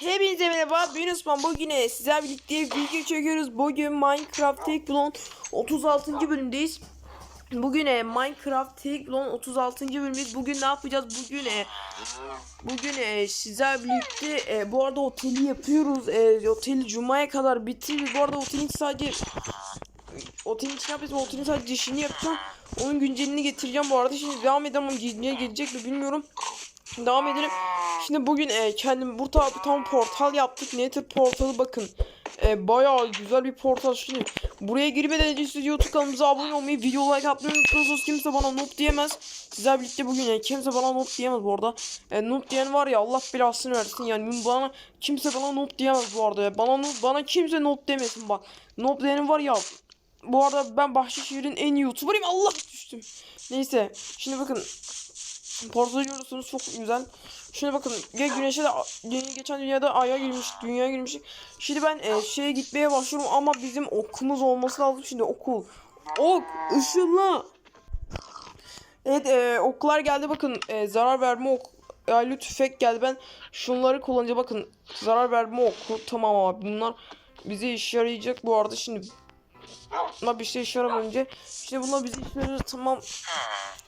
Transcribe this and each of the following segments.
Hepinize merhaba ben Osman. Bugün e, sizlerle birlikte video çekiyoruz. Bugün Minecraft Take Blown 36. bölümdeyiz. Bugün e, Minecraft Take Blown 36. bölümdeyiz. Bugün ne yapacağız? Bugün e, Bugün sizlerle birlikte Bu arada oteli yapıyoruz. Oteli Cuma'ya kadar bitiririz. Bu arada otelin sadece Otelin için yapacağız? Otelin sadece işini yapacağım. Onun güncelini getireceğim bu arada. Şimdi devam ama niye gelecek mi bilmiyorum Devam edelim. Şimdi bugün e, kendim burada bir tane portal yaptık. Nether portalı bakın. E, bayağı güzel bir portal. Şimdi buraya girmeden önce siz YouTube kanalımıza abone olmayı, video like atmayı unutmuyorsunuz. Kimse bana noob diyemez. Sizler birlikte bugün e, kimse bana noob diyemez bu arada. E, noob diyen var ya Allah belasını versin yani bana kimse bana noob diyemez bu arada. Bana noob, bana kimse noob demesin bak. Noob diyenin var ya. Bu arada ben Bahçeşehir'in en iyi YouTuber'ıyım. Allah düştüm. Neyse. Şimdi bakın Portalı görüyorsunuz çok güzel. Şuna bakın ya güneşe de yeni geçen dünyada aya girmiş, dünyaya girmiştik. Şimdi ben e, şeye gitmeye başlıyorum ama bizim okumuz olması lazım şimdi okul. Ok, ışınla. Evet e, oklar geldi bakın e, zarar verme ok. Aylı tüfek geldi ben şunları kullanacağım bakın zarar verme oku tamam abi bunlar bize işe yarayacak bu arada şimdi Buna bir şey işe yaramayınca şimdi bunlar bize işe tamam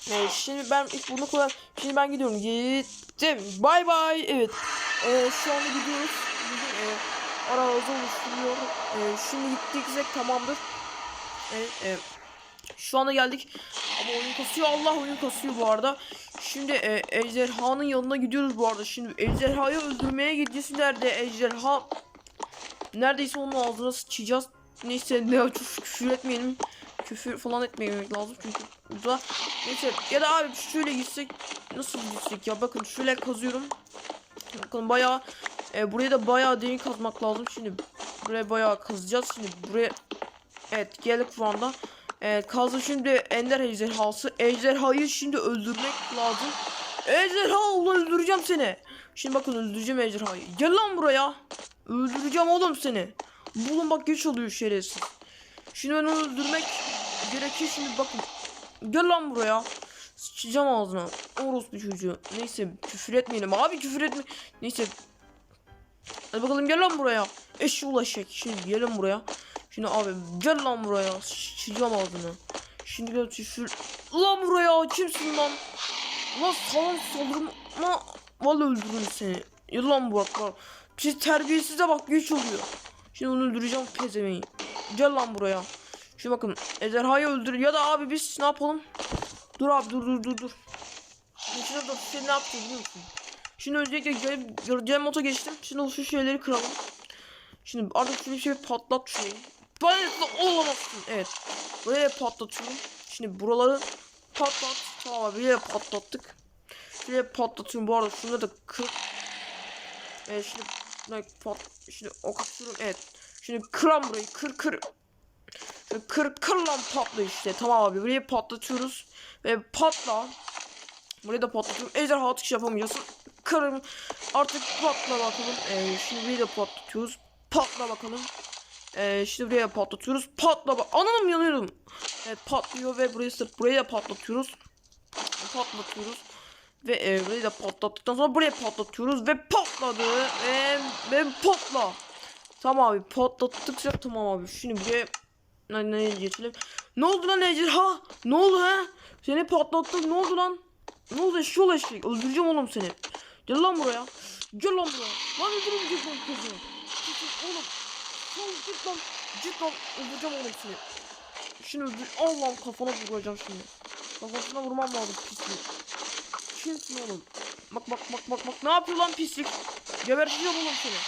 ee, şimdi ben ilk bunu kullan. Şimdi ben gidiyorum. Gittim. Bay bay. Evet. Ee, şu anda gidiyoruz. Bugün e, aramızda oluşturuyor. Ee, şimdi gittiysek tamamdır. Evet. E, şu anda geldik. Ama oyun kasıyor. Allah oyun kasıyor bu arada. Şimdi e, ejderhanın yanına gidiyoruz bu arada. Şimdi ejderhayı öldürmeye gideceğiz. Nerede ejderha? Neredeyse onun ağzına sıçacağız. Neyse ne küfür etmeyelim. Küfür falan etmeyelim lazım çünkü burada. Neyse ya da abi şöyle gitsek nasıl gitsek ya bakın şöyle kazıyorum. Bakın bayağı e, buraya da bayağı derin kazmak lazım. Şimdi buraya bayağı kazacağız. Şimdi buraya evet geldik şu anda. Evet kazdı şimdi ender ejderhası. Ejderhayı şimdi öldürmek lazım. Ejderha ulan öldüreceğim seni. Şimdi bakın öldüreceğim ejderhayı. Gel lan buraya. Öldüreceğim oğlum seni. Bulun bak geç oluyor şerefsiz. Şimdi ben onu öldürmek gerekir şimdi bakın. Gel lan buraya. Sıçacağım ağzına. Orospu çocuğu. Neyse küfür etmeyelim. Abi küfür etme. Neyse. Hadi bakalım gel lan buraya. Eşi ulaşacak. Şimdi gelin buraya. Şimdi abi gel lan buraya. Sıçacağım ağzına. Şimdi gel küfür. Lan buraya. Kimsin lan? Lan salon saldırma. Vallahi öldürürüm seni. Gel lan bak bak. Siz terbiyesize bak güç oluyor. Şimdi onu öldüreceğim pezemeyi. Gel lan buraya. Şimdi bakın ejderhayı öldür ya da abi biz ne yapalım? Dur abi dur dur dur dur. Şimdi dur sen ne yaptın biliyor musun? Şimdi öncelikle gel moto geçtim. Şimdi şu şeyleri kıralım. Şimdi artık şöyle bir şey patlat şurayı. Ben olamazsın. Evet. Böyle patlatıyorum. Şimdi buraları patlat. Tamam abi böyle patlattık. Şöyle patlatıyorum. Bu arada şunu da kır. Evet şimdi pat şimdi ok atıyorum. Evet. Şimdi kıran burayı kır kır. Kır kır lan patla işte. Tamam abi burayı patlatıyoruz. Ve patla. Burayı da patlatıyorum. Ejderha atış yapamayacaksın. Kırım. Artık patla bakalım. Ee, şimdi burayı da patlatıyoruz. Patla bakalım. Ee, şimdi buraya patlatıyoruz. Patla bak. Anam yanıyorum. Evet patlıyor ve burayı sırf burayı da patlatıyoruz. Patlatıyoruz. Ve e, burayı da patlattıktan sonra buraya patlatıyoruz ve patladı. Ve, ve patla. Tamam abi patlattıkça tamam abi. Şimdi buraya ne, ne geçelim. Ne oldu lan ejderha? Ne oldu ha? Seni patlattık ne oldu lan? Ne oldu eşşoğlu eşek? Öldüreceğim oğlum seni. Gel lan buraya. Gel lan buraya. Lan öldüreceğim lan kızı. Oğlum. Oğlum git lan. Git lan. Öldüreceğim oğlum seni. Şimdi öldür. Allah'ım kafana vuracağım şimdi. Kafasına vurmam lazım pislik. Kimsin oğlum? Bak bak bak bak bak. Ne yapıyor lan pislik? Geberteceğim oğlum seni.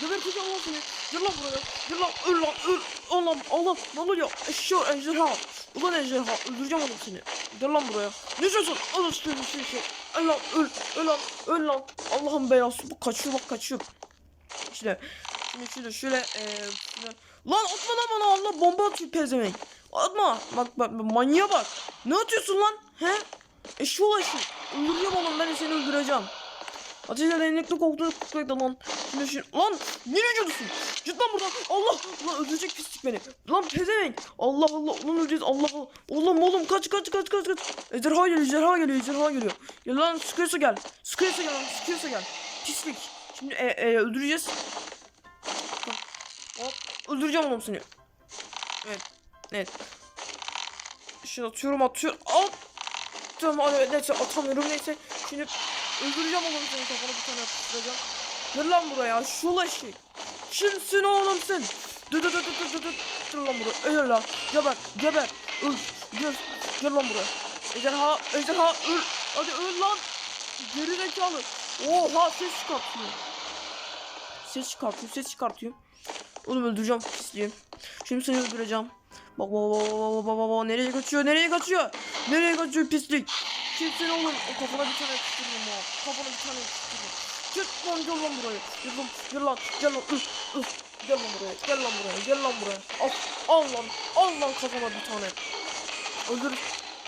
Geberteceğim oğlum seni. Gel lan buraya. Gel lan öl lan öl. Allah Allah. Ne oluyor? Eşşoğlu ejderha. Ulan ejderha. Öldüreceğim oğlum seni. Gel lan buraya. Ne diyorsun? Al işte bir şey şey. Öl lan öl. Öl lan. Öl lan. Allah'ım belası. Bu kaçıyor bak kaçıyor. İşte. Şimdi şöyle şöyle. Ee, şöyle. Lan atma lan bana Allah bomba atıyor pezevenk. Atma. Bak bak manyağa bak. Ne atıyorsun lan? He? Eşşoğlu eşek. Öldüreceğim oğlum ben seni öldüreceğim. Ateşle değnekli koktuğunu kutlaydı lan. Şimdi şimdi lan nereye gidiyorsun? Git lan buradan. Allah lan öldürecek pislik beni. Lan pezevenk. Allah Allah lan öleceğiz Allah Allah. Oğlum oğlum kaç kaç kaç kaç kaç. Ejderha geliyor ejderha geliyor ejderha geliyor. Gel lan sıkıyorsa gel. Sıkıyorsa gel lan sıkıyorsa gel. Pislik. Şimdi e, e, öldüreceğiz. Hop. Öldüreceğim oğlum seni. Evet. Evet. Şimdi atıyorum atıyorum. At. Tamam neyse atamıyorum neyse. Şimdi öldüreceğim oğlum seni kafana bir tane yapıştıracağım. Gel lan buraya şu eşek. Kimsin oğlum sen? Dı dı dı dı dı dı. Gel lan buraya. Öl lan. Geber. Geber. Öl. Gel. Gel lan buraya. Ejderha. Ejderha. Öl. Hadi öl lan. Geri zekalı. Oha ses çıkartıyor. Ses çıkartıyor. Ses çıkartıyor. Oğlum öldüreceğim pisliği. Şimdi seni öldüreceğim. Bak bak bak bak bak bak bak nereye kaçıyor nereye kaçıyor nereye kaçıyor pislik kimsin oğlum o kafana bir tane yapıştırıyorum ha kafana bir tane yapıştırıyorum Git lan gel lan buraya. Gel lan gel lan gel lan üf üf. Gel lan buraya gel lan buraya gel lan buraya. Al al lan al lan kafana bir tane. Öldür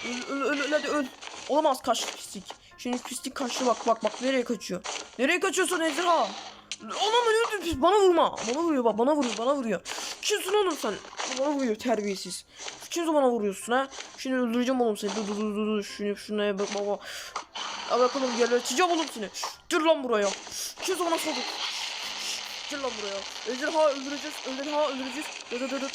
öl öl öl, öl hadi öl. Olamaz kaçtı pislik. Şimdi pislik kaçtı bak bak bak nereye kaçıyor? Nereye kaçıyorsun Ezra Anam öldü pis bana vurma bana vuruyor bak bana vuruyor bana vuruyor Kimsin oğlum sen? Bana vuruyor terbiyesiz. Kimse bana vuruyorsun ha? Şimdi öldüreceğim oğlum seni. Dur dur dur dur. dur. Şunu şuna bak baba. Al bakalım gel açacağım oğlum seni. Dur lan buraya. Kimse bana saldı. Gel lan buraya. Ejderha öldüreceğiz. Ejderha öldüreceğiz. Dur dur dur. dur.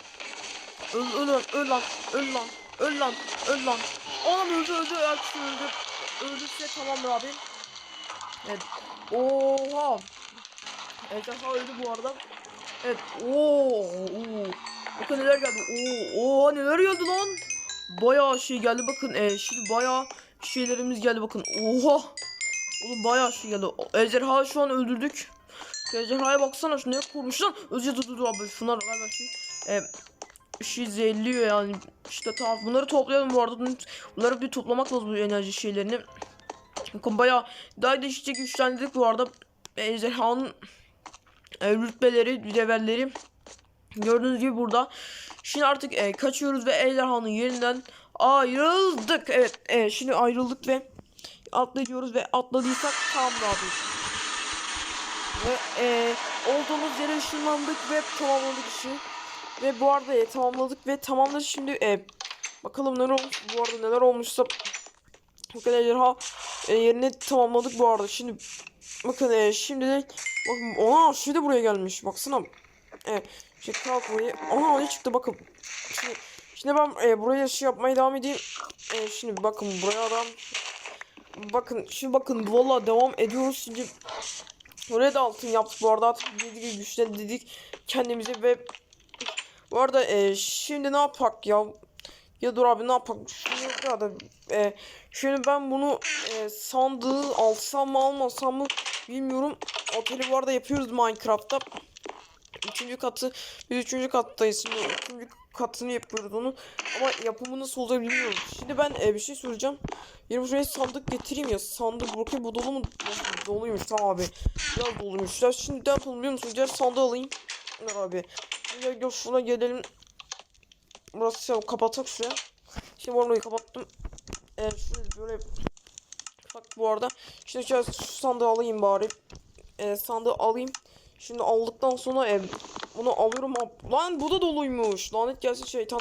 Öl, öl, lan, öl lan. Öl lan. Öl lan. Öl lan. Oğlum öldü öldü. Artık öldü. Öldürse tamamdır abi. Evet. Oha. Ejderha öldü bu arada. Evet. Oo. oo. Bakın neler geldi. Oo, oo neler geldi lan. Bayağı şey geldi bakın. E, şimdi bayağı şeylerimiz geldi bakın. Oha. Oğlum bayağı şey geldi. Ejderha şu an öldürdük. Ejderhaya baksana şu ne kurmuş lan. Özce dur dur abi şunlar galiba şey. E, şey zehirliyor yani. İşte tamam bunları toplayalım bu arada. Bunları bir toplamak lazım bu enerji şeylerini. Bakın bayağı daha değişikçe güçlendirdik bu arada. Ejderhanın e, rütbeleri, levelleri gördüğünüz gibi burada. Şimdi artık e, kaçıyoruz ve ejderhanın yerinden ayrıldık. Evet, e, şimdi ayrıldık ve atlayıyoruz ve atladıysak tamam abi. Ve e, olduğumuz yere ışınlandık ve tamamladık işi. Ve bu arada e, tamamladık ve tamamladık şimdi e, bakalım neler olmuş bu arada neler olmuşsa bakın ejderha e, yerini tamamladık bu arada şimdi bakın e, şimdi de bakın ona şey de buraya gelmiş baksana. Evet şey kalk buraya ona ne çıktı bakın. Şimdi, şimdi ben e, buraya şey yapmaya devam edeyim. E, şimdi bakın buraya adam bakın şimdi bakın valla devam ediyoruz. Şimdi buraya da altın yaptık bu arada artık dedik güçlendirdik kendimizi ve bu arada e, şimdi ne yapak ya ya dur abi ne yapak şunu ya da e, şimdi ben bunu e, sandığı alsam mı almasam mı bilmiyorum. Oteli bu arada yapıyoruz Minecraft'ta. Üçüncü katı biz üçüncü kattayız. Şimdi üçüncü katını yapıyoruz onu. Ama yapımı nasıl olacak bilmiyorum. Şimdi ben e, bir şey soracağım. Yine buraya sandık getireyim ya. Sandık bakayım bu dolu mu? Doluymuş tamam abi. Biraz doluymuş. Ya şimdi ne yapalım biliyor musun? Diğer sandığı alayım. Ver abi. Şimdi gel şuna gelelim burası şey kapatak şuraya şimdi orayı kapattım evet şunu böyle bak bu arada şimdi şöyle şu sandığı alayım bari e, sandığı alayım Şimdi aldıktan sonra e, bunu alıyorum. Lan bu da doluymuş. Lanet gelsin şeytan.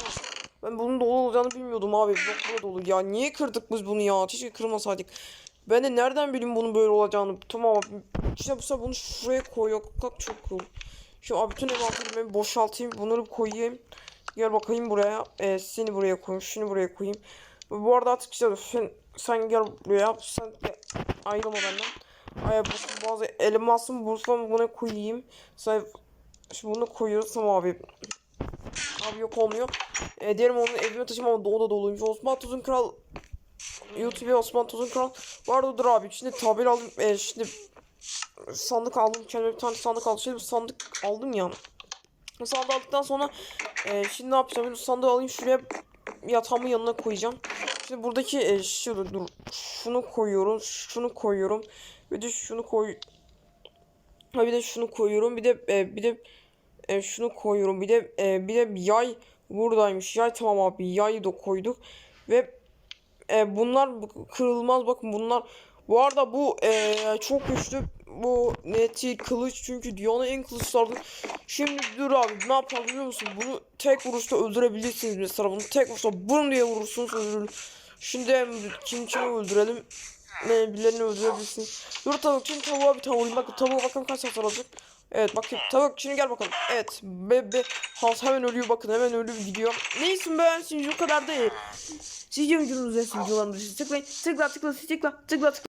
Ben bunun dolu olacağını bilmiyordum abi. Bak bu da dolu. Ya niye kırdık biz bunu ya? Keşke kırmasaydık. Ben de nereden bileyim bunun böyle olacağını. Tamam abi. İşte bu sefer bunu şuraya koyuyor. Bak çok cool. Şimdi abi bütün envanterimi boşaltayım. Bunları koyayım. Gel bakayım buraya. E, seni buraya koyayım. Şunu buraya koyayım. Bu arada artık işte sen, sen gel buraya. Sen de ayrılma benden. Ay bazı elmasımı bulursam buna koyayım. Sonra şimdi bunu koyuyoruz tamam abi. Abi yok olmuyor. E, diğerim onu evime taşımam ama o da doluymuş. Osman Tuzun Kral YouTube'e Osman Tuzun Kral vardı dur abi. Şimdi tabir aldım. E, şimdi sandık aldım. Kendime bir tane sandık aldım. Şimdi sandık aldım ya. Sandığı aldıktan sonra e, şimdi ne yapacağım? Sandığı alayım şuraya yatağımın yanına koyacağım. Şimdi buradaki e, şu dur şunu koyuyorum, şunu koyuyorum. Bir de şunu koy. Ha bir de şunu koyuyorum. Bir de e, bir de e, şunu koyuyorum. Bir de e, bir de yay buradaymış. Yay tamam abi. Yayı da koyduk ve e, bunlar bu- kırılmaz. Bakın bunlar bu arada bu e, çok güçlü bu neti kılıç çünkü dünyanın en kılıçlardan. Şimdi dur abi ne yapalım biliyor musun? Bunu tek vuruşta öldürebilirsiniz mesela bunu tek vuruşta bum diye vurursunuz öldürür. Şimdi kim kimi öldürelim. ne birilerini öldürebilirsin. Dur tavuk şimdi tavuğa bir tavuk vurayım. Bakın tavuğa bakalım kaç hasar alacak. Evet bakayım tavuk şimdi gel bakalım. Evet bebe has hemen ölüyor bakın hemen ölüyor gidiyor. Neysin be şimdi o kadar değil. Üzerine videolarını tıklayın. Tıkla tıkla tıkla tıkla tıkla tıkla.